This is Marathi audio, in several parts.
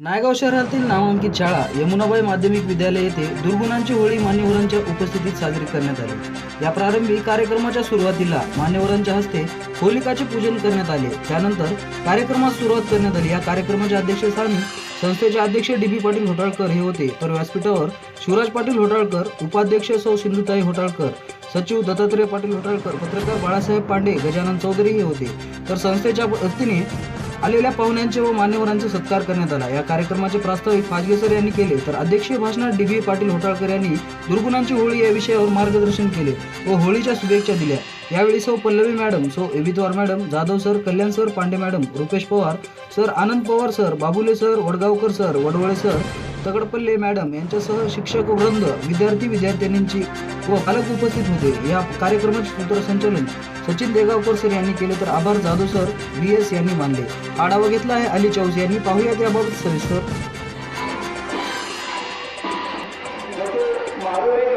नायगाव शहरातील नामांकित शाळा यमुनाबाई माध्यमिक विद्यालय येथे दुर्गुणांची होळी मान्यवरांच्या उपस्थितीत साजरी करण्यात आली. या प्रारंभी कार्यक्रमाच्या सुरुवातीला मान्यवरांच्या हस्ते होलिकाचे पूजन करण्यात आले. त्यानंतर कार्यक्रमास सुरुवात करण्यात आली. या कार्यक्रमाच्या अध्यक्षस्थानी संस्थेचे अध्यक्ष डी बी पाटील होटाळकर हे होते. तर व्यासपीठावर शिवराज पाटील होटाळकर उपाध्यक्ष सौ सिंधुताई होटाळकर सचिव दत्तात्रय पाटील होटाळकर पत्रकार बाळासाहेब पांडे गजानन चौधरी हे होते. तर संस्थेच्या वतीने आलेल्या पाहुण्यांचे व मान्यवरांचा सत्कार करण्यात आला. या कार्यक्रमाचे प्रास्ताविक फाजगे सर यांनी केले. तर अध्यक्षीय भाषणात डी व्ही पाटील होटाळकर यांनी दुर्गुणांची होळी या विषयावर मार्गदर्शन केले व होळीच्या शुभेच्छा दिल्या. यावेळी सौ पल्लवी मॅडम सौ Ebitwar madam Jadhav sir Kalyan sir Pande madam Rupesh Pawar sir Anand Pawar sir Babule sir Wadgaonkar sir Wadwale sir Tagadpalle madam यांच्यासह शिक्षक वृंद विद्यार्थी विद्यार्थिनींची व पालक उपस्थित होते. या कार्यक्रमाचे सूत्रसंचालन सचिन देगावकर सर यांनी केले तर आभार जाधव सर बी एस यांनी मानले. आढावा घेतला आहे अली चौस यांनी. पाहूयात याबाबत सविस्तर माधुरी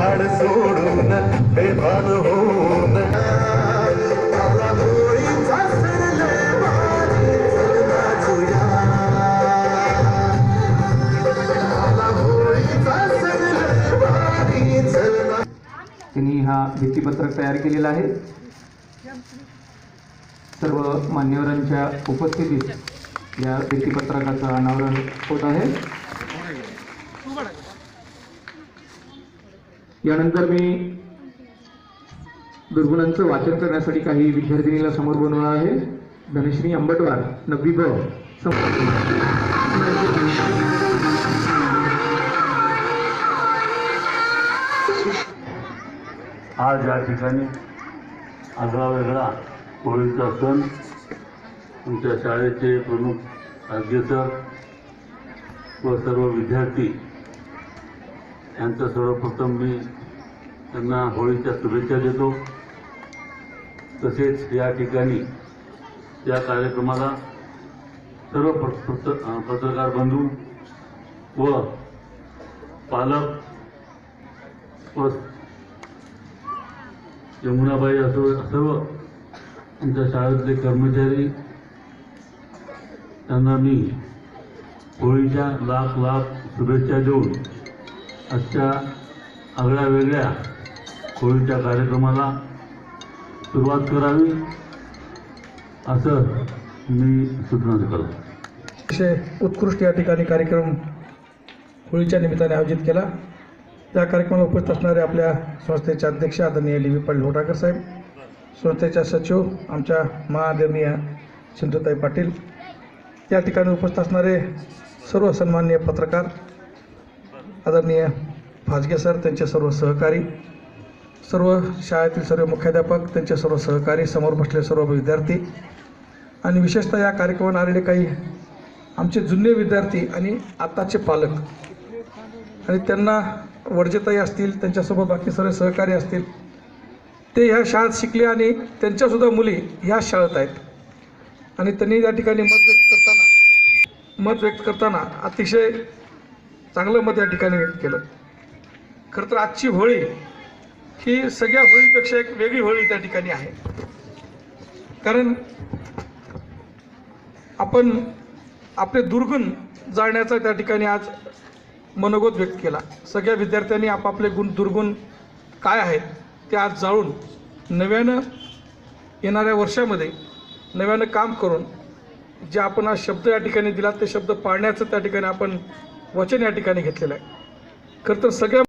झाड सोडून बेभान होऊन. त्यांनी हा भित्तीपत्रक तयार केलेला आहे. सर्व मान्यवरांच्या उपस्थितीत या भित्तीपत्रकाचं अनावरण होत आहे. यानंतर मी दुर्गुणांचं वाचन करण्यासाठी काही विद्यार्थिनीला समोर बनवणार आहे. धनश्री अंबटवार नववी ब आज या ठिकाणी आगळा वेगळा होळीचा सण तुमच्या शाळेचे प्रमुख आद्य सर व सर्व विद्यार्थी यांचं सर्वप्रथम मी त्यांना होळीच्या शुभेच्छा देतो. तसेच या ठिकाणी या कार्यक्रमाला सर्व प- पत्र- पत्रकार बंधू व पालक व यमुनाबाई असो सर्व आमच्या शाळेतले कर्मचारी त्यांना मी होळीच्या लाख लाख शुभेच्छा देऊन आजच्या आगळ्या वेगळ्या होळीच्या कार्यक्रमाला सुरुवात करावी असं मी सूचना करतो अतिशय उत्कृष्ट या ठिकाणी कार्यक्रम होळीच्या निमित्ताने आयोजित केला. त्या कार्यक्रमाला उपस्थित असणारे आपल्या संस्थेचे अध्यक्ष आदरणीय डी व्ही पाटील होटाकर साहेब संस्थेच्या सचिव आमच्या महाआदरणीय सिंधुताई पाटील या ठिकाणी उपस्थित असणारे सर्व सन्माननीय पत्रकार आदरणीय फाजगे सर त्यांचे सर्व सहकारी सर्व शाळेतील सर्व मुख्याध्यापक त्यांचे सर्व सहकारी समोर बसले सर्व विद्यार्थी आणि विशेषतः या कार्यक्रमात आलेले काही आमचे जुने विद्यार्थी आणि आत्ताचे पालक आणि त्यांना वर्जताई असतील त्यांच्यासोबत बाकी सर्व सहकारी असतील ते ह्या शाळेत शिकले आणि त्यांच्यासुद्धा मुली ह्या शाळेत आहेत. आणि त्यांनी या ठिकाणी मत व्यक्त करताना मत व्यक्त करताना अतिशय चांगलं मत या ठिकाणी व्यक्त केलं. खरं तर आजची होळी ही सगळ्या होळीपेक्षा एक वेगळी होळी त्या ठिकाणी आहे. कारण आपण आपले दुर्गुण जाळण्याचा त्या ठिकाणी आज मनोगत व्यक्त केला. सगळ्या विद्यार्थ्यांनी आपापले गुण दुर्गुण काय आहेत ते आज जाळून नव्यानं येणाऱ्या वर्षामध्ये नव्यानं काम करून जे आपण आज शब्द या ठिकाणी दिला ते शब्द पाळण्याचं त्या ठिकाणी आपण वचन या ठिकाणी घेतलेलं आहे. खरं तर सगळ्या